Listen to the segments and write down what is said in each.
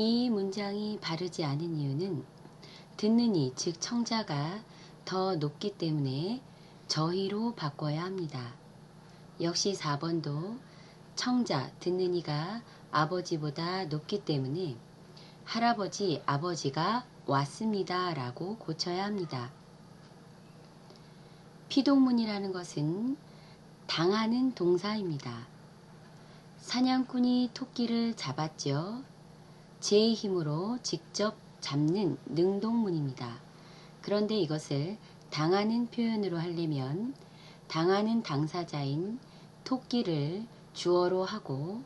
이 문장이 바르지 않은 이유는 듣는 이, 즉 청자가 더 높기 때문에 저희로 바꿔야 합니다. 역시 4번도 청자, 듣는 이가 아버지보다 높기 때문에 할아버지, 아버지가 왔습니다 라고 고쳐야 합니다. 피동문이라는 것은 당하는 동사입니다. 사냥꾼이 토끼를 잡았죠. 제 힘으로 직접 잡는 능동문입니다. 그런데 이것을 당하는 표현으로 하려면 당하는 당사자인 토끼를 주어로 하고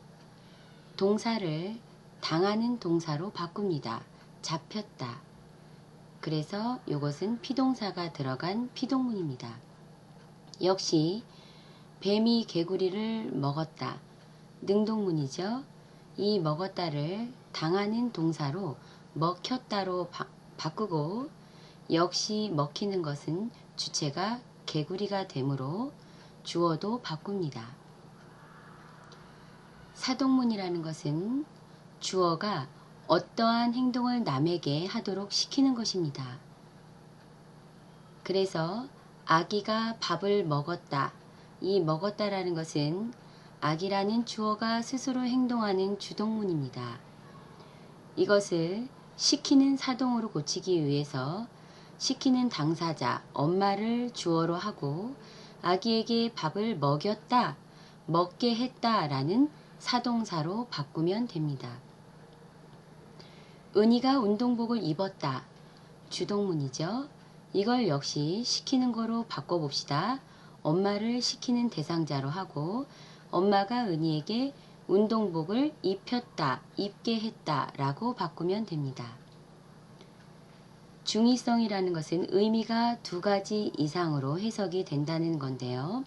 동사를 당하는 동사로 바꿉니다. 잡혔다. 그래서 이것은 피동사가 들어간 피동문입니다. 역시 뱀이 개구리를 먹었다. 능동문이죠. 이 먹었다를 당하는 동사로 먹혔다로 바, 바꾸고 역시 먹히는 것은 주체가 개구리가 되므로 주어도 바꿉니다. 사동문이라는 것은 주어가 어떠한 행동을 남에게 하도록 시키는 것입니다. 그래서 아기가 밥을 먹었다. 이 먹었다라는 것은 아기라는 주어가 스스로 행동하는 주동문입니다. 이것을 시키는 사동으로 고치기 위해서 시키는 당사자, 엄마를 주어로 하고 아기에게 밥을 먹였다, 먹게 했다 라는 사동사로 바꾸면 됩니다. 은희가 운동복을 입었다. 주동문이죠. 이걸 역시 시키는 거로 바꿔봅시다. 엄마를 시키는 대상자로 하고 엄마가 은희에게 운동복을 입혔다, 입게 했다 라고 바꾸면 됩니다. 중의성이라는 것은 의미가 두 가지 이상으로 해석이 된다는 건데요.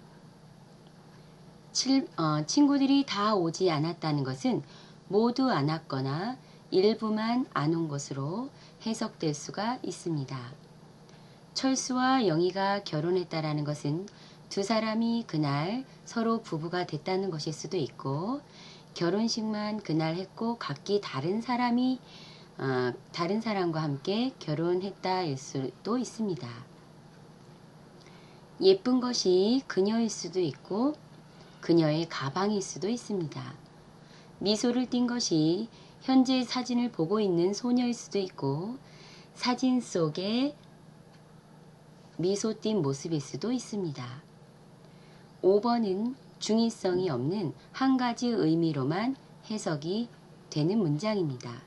칠, 어, 친구들이 다 오지 않았다는 것은 모두 안 왔거나 일부만 안 온 것으로 해석될 수가 있습니다. 철수와 영희가 결혼했다라는 것은 두 사람이 그날 서로 부부가 됐다는 것일 수도 있고 결혼식만 그날 했고 각기 다른 사람이 어, 다른 사람과 함께 결혼했다일 수도 있습니다. 예쁜 것이 그녀일 수도 있고 그녀의 가방일 수도 있습니다. 미소를 띈 것이 현재 사진을 보고 있는 소녀일 수도 있고 사진 속에 미소 띈 모습일 수도 있습니다. 5번은 중의성이 없는 한 가지 의미로만 해석이 되는 문장입니다.